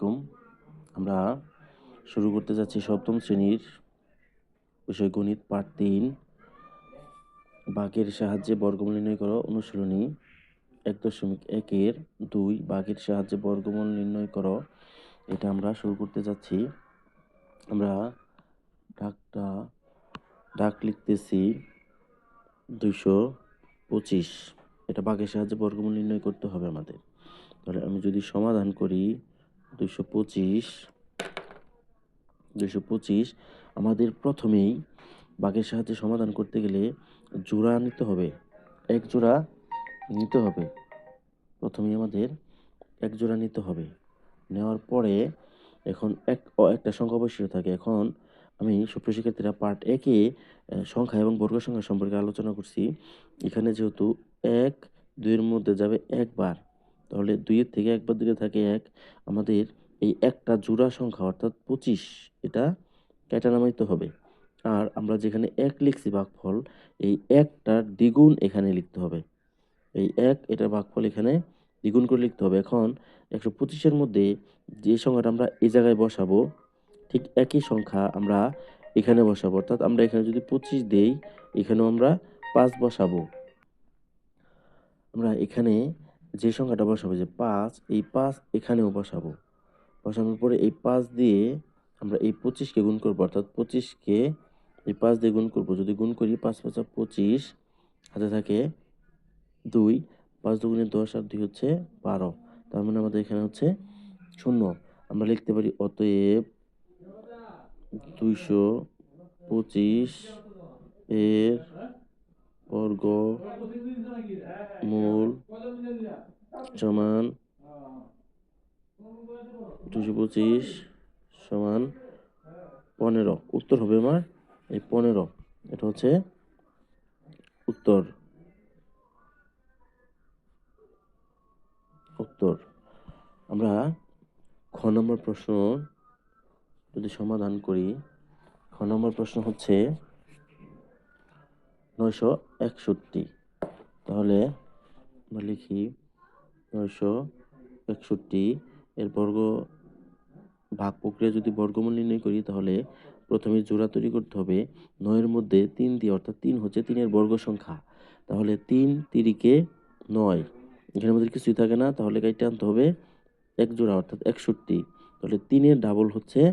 আলাইকুম। আমরা শুরু করতে যাচ্ছি সপ্তম শ্রেণির বিষয় গণিত পাঠ তিন। বাঘের সাহায্যে বর্গমূল নির্ণয় করো, অনুশীলনী এক দশমিক একের দুই। বাঘের সাহায্যে বর্গমূল নির্ণয় করো। এটা আমরা শুরু করতে যাচ্ছি। আমরা ডাকটা, ডাক লিখতেছি দুইশো পঁচিশ। এটা বাঘের সাহায্যে বর্গমূল নির্ণয় করতে হবে আমাদের। তাহলে আমি যদি সমাধান করি দুইশো পঁচিশ পঁচিশ আমাদের প্রথমেই বাঘের সাহায্যে সমাধান করতে গেলে জোড়া নিতে হবে, এক জোড়া নিতে হবে। প্রথমেই আমাদের এক জোড়া নিতে হবে। নেওয়ার পরে এখন এক একটা সংখ্যা অবশ্যই থাকে। এখন আমি সুপ্রিয় শিক্ষার্থীরা পার্ট একে সংখ্যা এবং বর্গ সংখ্যা সম্পর্কে আলোচনা করছি। এখানে যেহেতু এক, দুইয়ের মধ্যে যাবে একবার। তাহলে দুইয়ের থেকে একবার দূরে থাকে এক। আমাদের এই একটা জোড়া সংখ্যা, অর্থাৎ পঁচিশ, এটা কেটে নামাইতে হবে। আর আমরা যেখানে এক লিখছি ভাগফল এই একটার দ্বিগুণ এখানে লিখতে হবে। এই এক এটার ভাগফল এখানে দ্বিগুণ করে লিখতে হবে। এখন একশো পঁচিশের মধ্যে যে সংখ্যাটা আমরা এই জায়গায় বসাবো, ঠিক একই সংখ্যা আমরা এখানে বসাবো। অর্থাৎ আমরা এখানে যদি পঁচিশ দেই, এখানেও আমরা পাঁচ বসাবো। আমরা এখানে যে সংখ্যাটা বসাবো, যে পাঁচ, এই পাঁচ এখানেও বসাবো। বসানোর পরে এই পাঁচ দিয়ে আমরা এই পঁচিশকে গুণ করব, অর্থাৎ পঁচিশকে এই পাঁচ দিয়ে গুণ করব। যদি গুণ করি পাঁচ, পাঁচা পঁচিশ, হাতে থাকে দুই, পাঁচ দুগুণে দশ আর দুই হচ্ছে বারো। তার মানে আমাদের এখানে হচ্ছে শূন্য। আমরা লিখতে পারি, অতএব দুইশো পঁচিশ এর বর্গ মূল, সমান দুশো পঁচিশ সমান পনেরো। উত্তর হবে আমার এই পনেরো। এটা হচ্ছে উত্তর। উত্তর। আমরা খ নম্বর প্রশ্ন যদি সমাধান করি, খ নম্বর প্রশ্ন হচ্ছে নয়শো একষট্টি। তাহলে আমরা লিখি নয়শো একষট্টি। এর বর্গ ভাগ প্রক্রিয়া যদি বর্গমূল নির্ণয় করি, তাহলে প্রথমে জোড়া তৈরি করতে হবে। নয়ের মধ্যে তিন দিয়ে, অর্থাৎ তিন হচ্ছে তিনের বর্গ সংখ্যা। তাহলে তিন তিরিকে নয়। এখানে আমাদের কিছুই থাকে না, তাহলে গাইতে আনতে হবে এক জোড়া, অর্থাৎ একষট্টি। তাহলে তিনের ডাবল হচ্ছে,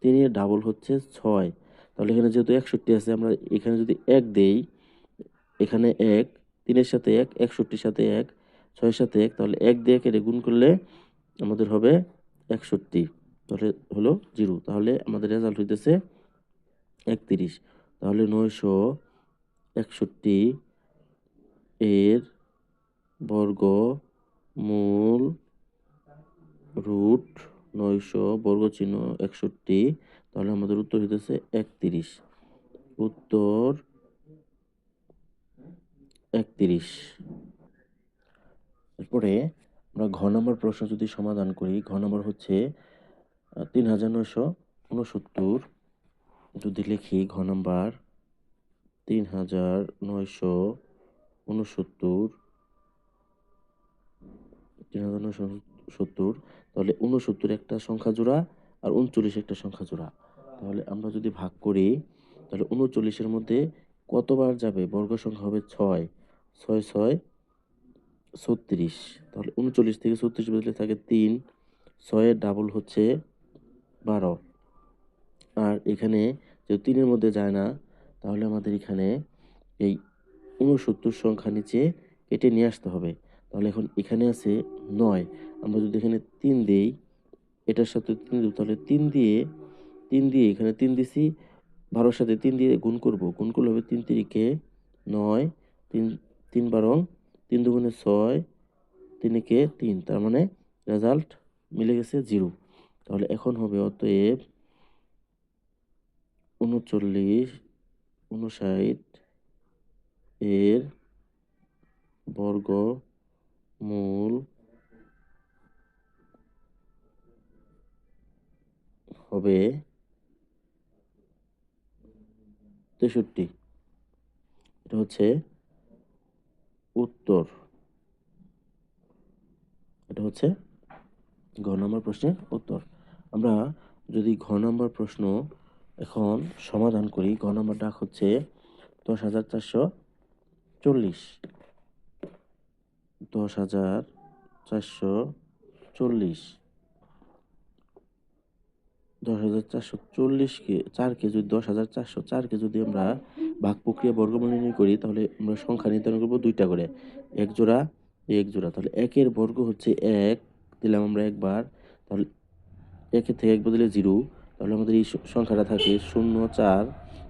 তিনের ডাবল হচ্ছে ছয়। তাহলে এখানে যেহেতু একষট্টি আছে, আমরা এখানে যদি এক দেই এখানে এক, তিনের সাথে এক, একষট্টির সাথে এক, ছয়ের সাথে এক, তাহলে এক দিয়ে কেটে গুণ করলে আমাদের হবে একষট্টি। তাহলে হলো জিরো। তাহলে আমাদের রেজাল্ট হইতেছে একত্রিশ। তাহলে নয়শো একষট্টি এর বর্গ মূল রুট নয়শো বর্গ চিহ্ন একষট্টি। তাহলে আমাদের উত্তর হইতেছে একত্রিশ। উত্তর একত্রিশ। এরপরে আমরা ঘ নম্বর প্রশ্ন যদি সমাধান করি, ঘ নম্বর হচ্ছে তিন হাজার নয়শো উনসত্তর যদি লিখি ঘ নম্বর, তিন হাজার নয়শো উনসত্তর তিন হাজার নয়শো সত্তর তাহলে উনসত্তর একটা সংখ্যা জোড়া আর উনচল্লিশ একটা সংখ্যা জোড়া। তাহলে আমরা যদি ভাগ করি, তাহলে উনচল্লিশের মধ্যে কতবার যাবে? বর্গ সংখ্যা হবে ছয়। ছয় ছয়, ছত্রিশ। তাহলে উনচল্লিশ থেকে ছত্রিশ বদলে থাকে তিন, ছয়ের ডাবল হচ্ছে বারো। আর এখানে যে তিনের মধ্যে যায় না, তাহলে আমাদের এখানে এই উনসত্তর সংখ্যা নিচে কেটে নিয়ে আসতে হবে। তাহলে এখন এখানে আছে নয়। আমরা যদি এখানে তিন দিই, এটার সাথে তিন দিব তাহলে তিন দিয়ে তিন দিয়ে এখানে তিন দিছি, বারোর সাথে তিন দিয়ে গুণ করব। গুণ করলে হবে তিন তিরিকে নয়, তিন তিন বারং তিন দুগুণে ছয় তিনকে তিন। তার মানে রেজাল্ট মিলে গেছে জিরো তাহলে এখন হবে অতএব উনচল্লিশ, উনষাট এর বর্গ মূল হবে তেষট্টি। এটা হচ্ছে উত্তর। এটা হচ্ছে ঘ নম্বর প্রশ্নের উত্তর। আমরা যদি ঘ নম্বর প্রশ্ন এখন সমাধান করি, ঘ নম্বর ডাক হচ্ছে দশ হাজার চারশো চল্লিশ। দশ হাজার চারশো চল্লিশ। দশ হাজার চারশো চল্লিশকে চারকে যদি দশ হাজার চারশো চারকে যদি আমরা ভাগ প্রক্রিয়া বর্গমূল নির্ণয় করি, তাহলে আমরা সংখ্যা নির্ধারণ করব দুইটা করে। এক জোড়া এক জোড়া। তাহলে একের বর্গ হচ্ছে এক, দিলাম আমরা একবার। তাহলে একের থেকে এক বদলে জিরো। তাহলে আমাদের এই সংখ্যাটা থাকে শূন্য চার।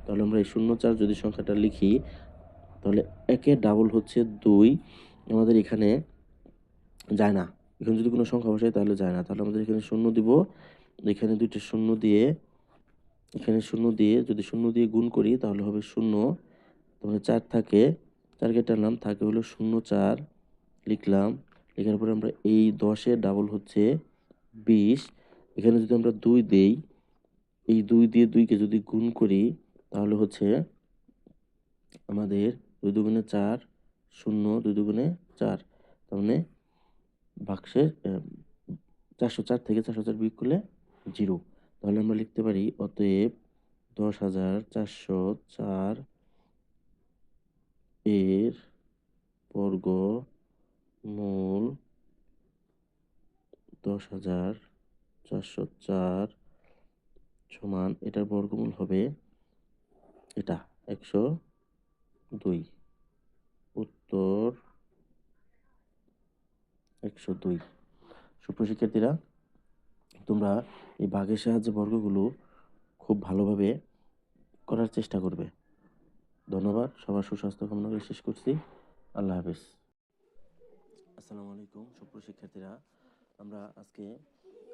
তাহলে আমরা এই শূন্য চার যদি সংখ্যাটা লিখি, তাহলে একের ডাবল হচ্ছে দুই। আমাদের এখানে যায় না। এখানে যদি কোনো সংখ্যা বসাই, তাহলে যায় না। তাহলে আমাদের এখানে শূন্য দিব। এখানে দুইটা শূন্য দিয়ে, এখানে শূন্য দিয়ে যদি শূন্য দিয়ে গুণ করি, তাহলে হবে শূন্য। তাহলে চার থাকে। চার চারকে টানলাম থাকে হলো শূন্য চার। লিখলাম। লেখার পরে আমরা এই দশের ডাবল হচ্ছে বিশ। এখানে যদি আমরা দুই দেই, এই দুই দিয়ে দুইকে যদি গুণ করি, তাহলে হচ্ছে আমাদের দুই দুগুণে চার শূন্য, দুই দুগুণে চার। তার মানে বাক্সের চারশো চার থেকে চারশো চার বিয়োগ করলে জিরো। তাহলে আমরা লিখতে পারি, অতএব দশ হাজার চারশো চার এর বর্গ মূল দশ হাজার চারশো চার সমান এটার বর্গমূল হবে এটা, একশো দুই। উত্তর একশো দুই। সুপ্রশিক্ষার্থীরা তোমরা এই ভাগের সাহায্যে বর্গগুলো খুব ভালোভাবে করার চেষ্টা করবে। ধন্যবাদ, সবার সুস্বাস্থ্য কামনা করে শেষ করছি। আল্লাহ হাফিজ। আসসালামু আলাইকুম সুপ্রশিক্ষার্থীরা আমরা আজকে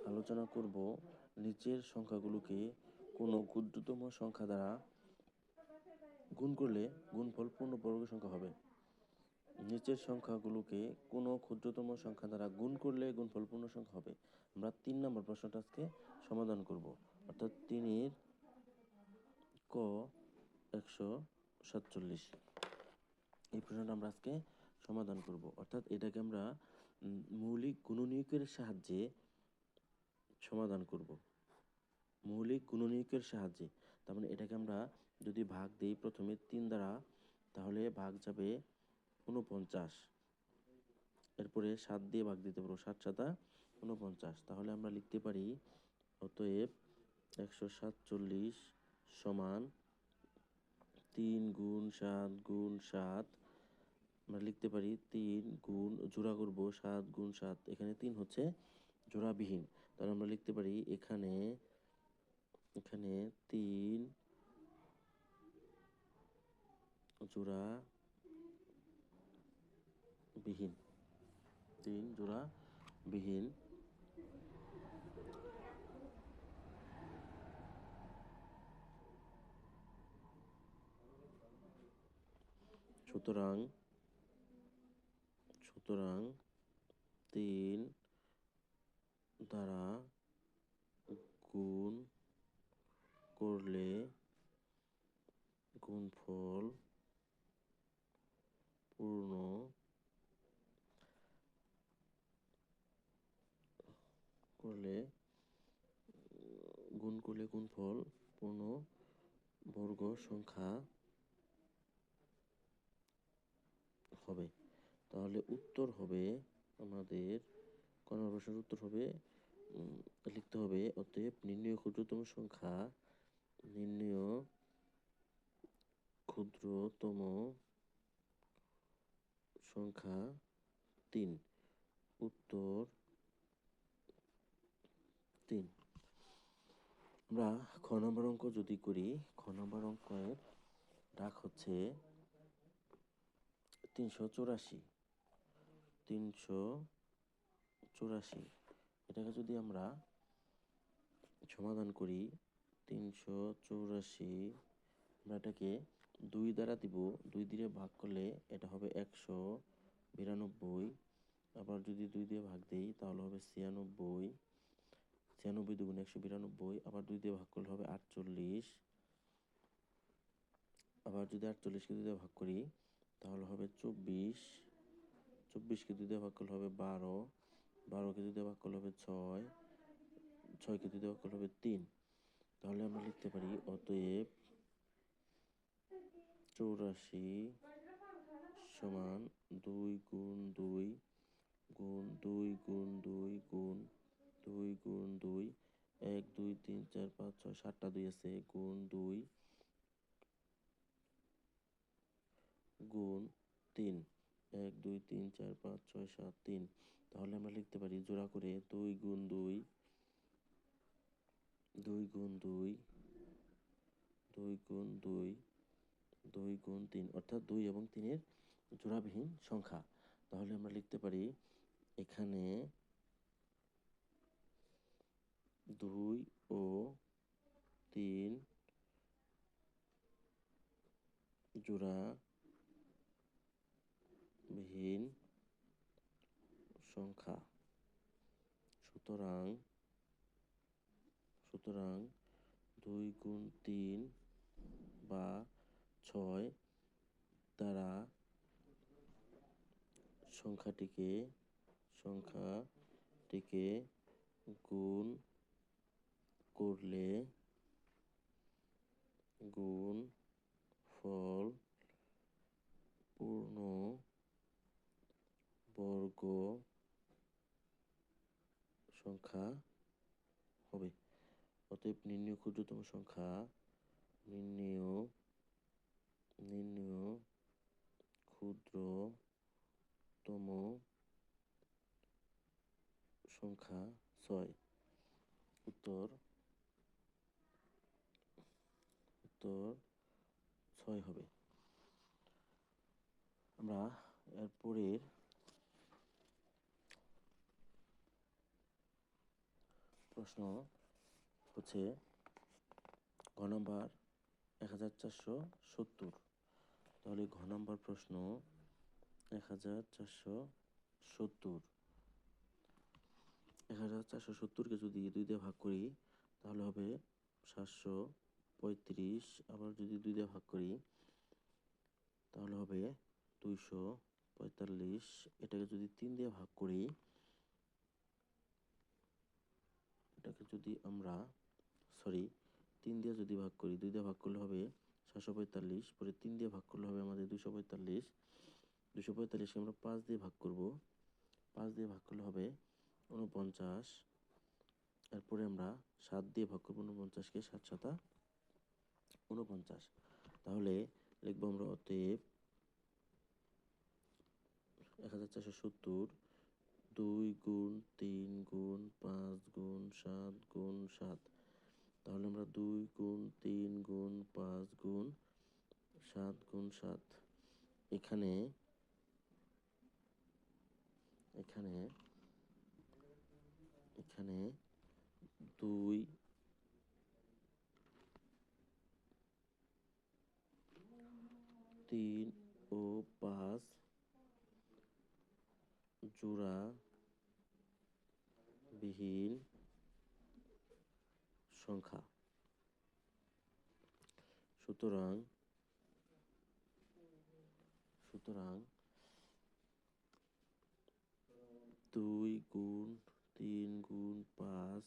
আলোচনা করব নিচের সংখ্যাগুলোকে কোনো ক্ষুদ্রতম সংখ্যা দ্বারা গুণ করলে গুণফল পূর্ণবর্গ সংখ্যা হবে। নিচের সংখ্যাগুলোকে কোনো ক্ষুদ্রতম সংখ্যা দ্বারা গুণ করলে গুণফল পূর্ণ সংখ্যা হবে? আমরা তিন নম্বর প্রশ্নটা আজকে সমাধান করব। অর্থাৎ তিনের ক একশো সাতচল্লিশ। এই প্রশ্নটা আমরা আজকে সমাধান করব। অর্থাৎ এটাকে আমরা মৌলিক গুণনীয়কের সাহায্যে সমাধান করব। মৌলিক গুণনীয়কের সাহায্যে। তার মানে এটাকে আমরা যদি ভাগ দেই প্রথমে তিন দ্বারা, তাহলে ভাগ যাবে উনপঞ্চাশ এরপরে সাত দিয়ে ভাগ দিতে পারব, সাত সাতা উনপঞ্চাশ তাহলে আমরা লিখতে পারি, অতএব একশো সাতচল্লিশ সমান তিন গুণ সাত গুণ সাত, আমরা লিখতে পারি তিন গুণ, জোড়া করব সাত গুণ সাত। এখানে তিন হচ্ছে জোড়াবিহীন। তাহলে আমরা লিখতে পারি এখানে এখানে তিন জোড়া বিহীন। তিন জোড়া বিহীন। সুতরাং সুতরাং তিন দ্বারা গুণ করলে গুণফল পূর্ণ করলে উম, গুণ করলে গুণফল পূর্ণ বর্গ সংখ্যা হবে। তাহলে উত্তর হবে আমাদের ক নম্বর প্রশ্নের উত্তর হবে লিখতে হবে, অতএব নির্ণয় ক্ষুদ্রতম সংখ্যা, নির্ণয় ক্ষুদ্রতম সংখ্যা তিন উত্তর তিন আমরা খ নম্বর অঙ্ক যদি করি, খ নম্বর অঙ্কের ডাক হচ্ছে তিনশো চুরাশি। তিনশো চুরাশি। এটাকে যদি আমরা সমাধান করি, তিনশো চৌরাশি, আমরা এটাকে দুই দ্বারা দিব, দুই দিয়ে ভাগ করলে এটা হবে একশো বিরানব্বই। আবার যদি দুই দিয়ে ভাগ দিই, তাহলে হবে ছিয়ানব্বই। ছিয়ানব্বই দুগুণ একশো বিরানব্বই, আবার দুই দিয়ে ভাগ করলে হবে আটচল্লিশ। আবার যদি আটচল্লিশকে দুই দিয়ে ভাগ করি, তাহলে হবে চব্বিশ। চব্বিশকে দুই দিয়ে ভাগ করলে হবে বারো। বারোকে দুই দিয়ে ভাগ করলে হবে ছয়। ছয়কে দুই দিয়ে ভাগ করলে হবে তিন। তাহলে আমরা লিখতে পারি, অতএব চৌরাশি সমান দুই গুণ দুই গুণ দুই গুণ দুই গুণ দুই, গুণ দুই, এক, দুই, তিন, চার, পাঁচ, ছয়, সাতটা দুই আছে। গুণ দুই, গুণ তিন, এক, দুই, তিন, চার, পাঁচ, ছয়, সাত, তিন। তাহলে আমরা লিখতে পারি জোড়া করে দুই গুণ দুই দুই গুণ দুই দুই গুণ দুই দুই গুণ তিন, অর্থাৎ দুই এবং তিনের জোড়াবিহীন সংখ্যা। তাহলে আমরা লিখতে পারি এখানে দুই ও তিন জোড়া বিহীন সংখ্যা। সুতরাং সুতরাং দুই গুণ তিন বা ছয় দ্বারা সংখ্যাটিকে সংখ্যাটিকে গুণ করলে গুণ ফল পূর্ণ বর্গ সংখ্যা হবে। অতএব নির্ণয় ক্ষুদ্রতম সংখ্যা নির্ণয় নির্ণয় ক্ষুদ্রতম সংখ্যা ছয়। উত্তর উত্তর ছয় হবে। আমরা এর পরের প্রশ্ন হচ্ছে ঘ নম্বর এক হাজার চারশো সত্তর। তাহলে ঘ নম্বর প্রশ্ন এক হাজার চারশো সত্তর। এক হাজার চারশো সত্তরকে যদি দুই দিয়ে ভাগ করি, তাহলে হবে সাতশো পঁয়ত্রিশ, আবার যদি দুই দিয়ে ভাগ করি, তাহলে হবে দুইশো পঁয়তাল্লিশ। এটাকে যদি তিন দিয়ে ভাগ করি, এটাকে যদি আমরা সরি তিন দিয়ে যদি ভাগ করি, দুই দিয়ে ভাগ করলে হবে ছশো পঁয়তাল্লিশ, পরে তিন দিয়ে ভাগ করলে হবে আমাদের দুশো পঁয়তাল্লিশ। দুশো পঁয়তাল্লিশকে আমরা পাঁচ দিয়ে ভাগ করব। পাঁচ দিয়ে ভাগ করলে হবে উনপঞ্চাশ এরপরে আমরা সাত দিয়ে ভাগ করব উনপঞ্চাশকে সাত সাতা। উনপঞ্চাশ তাহলে লিখব আমরা অতএব এক হাজার চারশো সত্তর। দুই গুণ তিন গুণ পাঁচ গুণ সাত গুণ সাত। তাহলে আমরা দুই গুণ তিন গুণ পাঁচ গুণ সাত গুণ সাত। এখানে এখানে এখানে দুই তিন ও পাঁচ জোড়া বিহীন সংখ্যা। সুতরাং সুতরাং দুই গুণ তিন গুণ পাঁচ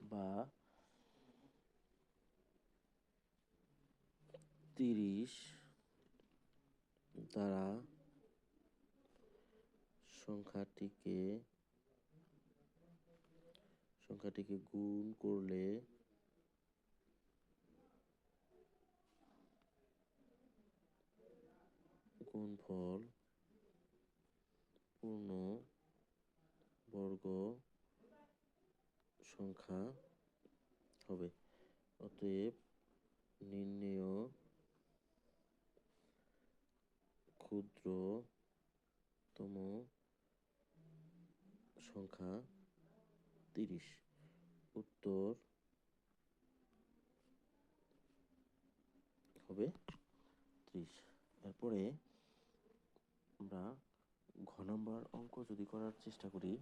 বা তিরিশ দ্বারা সংখ্যাটিকে সংখ্যাটিকে গুণ করলে গুণফল পূর্ণ বর্গ সংখ্যা হবে। অতএব নির্ণেয় ক্ষুদ্রতম সংখ্যা তিরিশ। উত্তর হবে ত্রিশ। এরপরে আমরা ঘ নম্বর অঙ্ক যদি করার চেষ্টা করি,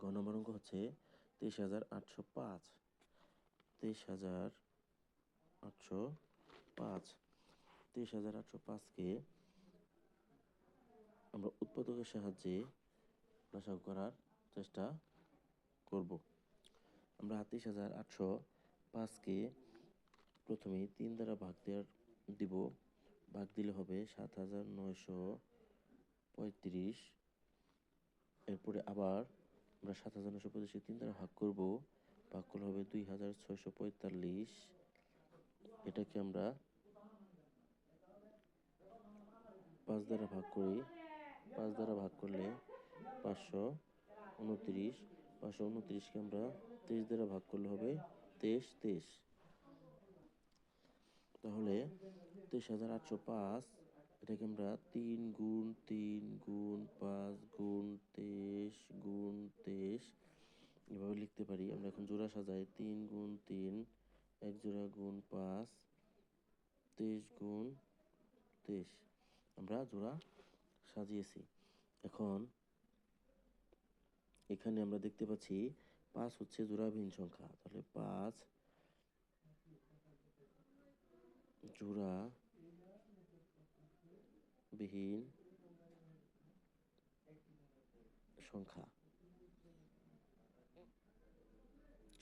ঘ নম্বর অঙ্ক হচ্ছে তেইশ হাজার আটশো পাঁচ। তেইশ হাজার আটশো পাঁচ। তেইশ হাজার আটশো পাঁচকে আমরা উৎপাদকের সাহায্যে লসাগু করার চেষ্টা করব। আমরা তেইশ হাজার আটশো পাঁচকে প্রথমে তিন দ্বারা ভাগ দেওয়ার দিব। ভাগ দিলে হবে সাত হাজার নয়শো পঁয়ত্রিশ। এরপরে আবার আমরা সাত হাজার নশো পঁচিশকে তিন দ্বারা ভাগ করব। ভাগ করলে হবে দুই হাজার ছয়শো পঁয়তাল্লিশ। এটাকে আমরা পাঁচ দ্বারা ভাগ করি। পাঁচ দ্বারা ভাগ করলে পাঁচশো উনত্রিশ, পাঁচশো উনত্রিশকে আমরা তেইশ দ্বারা ভাগ করলে হবে তেইশ তেইশ। তাহলে তেইশ হাজার আটশো পাঁচ, এটাকে আমরা তিন গুণ তিন গুণ পাঁচ গুণ তেইশ গুণ তেইশ এভাবে লিখতে পারি। আমরা এখন জোড়া সাজাই, তিন গুণ তিন, এক জোড়া গুণ পাঁচ, তেইশ গুণ তেইশ। আমরা জোড়া সাজিয়েছি। এখন এখানে আমরা দেখতে পাচ্ছি পাঁচ হচ্ছে জোড়াবিহীন সংখ্যা। তাহলে পাঁচ জোড়া বিহীন সংখ্যা।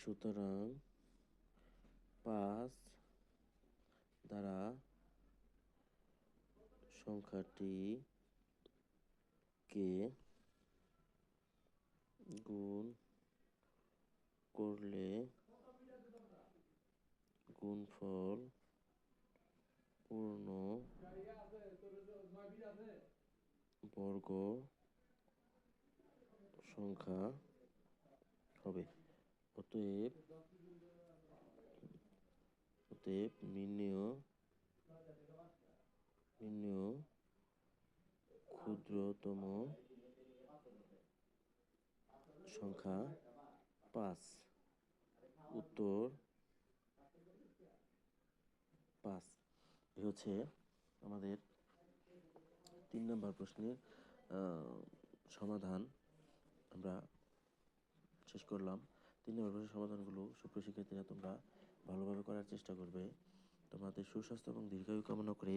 সুতরাং পাঁচ দ্বারা সংখ্যাটি কে? গুণ করলে গুণফল পূর্ণ বর্গ সংখ্যা হবে। অতএব অতএব নির্ণয় নির্ণয় ক্ষুদ্রতম সংখ্যা পাঁচ। উত্তর পাঁচ। এ হচ্ছে আমাদের তিন নম্বর প্রশ্নের সমাধান। আমরা শেষ করলাম। তিন নম্বর প্রশ্নের সমাধানগুলো সুপ্রিয় শিক্ষার্থীরা তোমরা ভালোভাবে করার চেষ্টা করবে। তোমাদের সুস্বাস্থ্য এবং দীর্ঘায়ু কামনা করে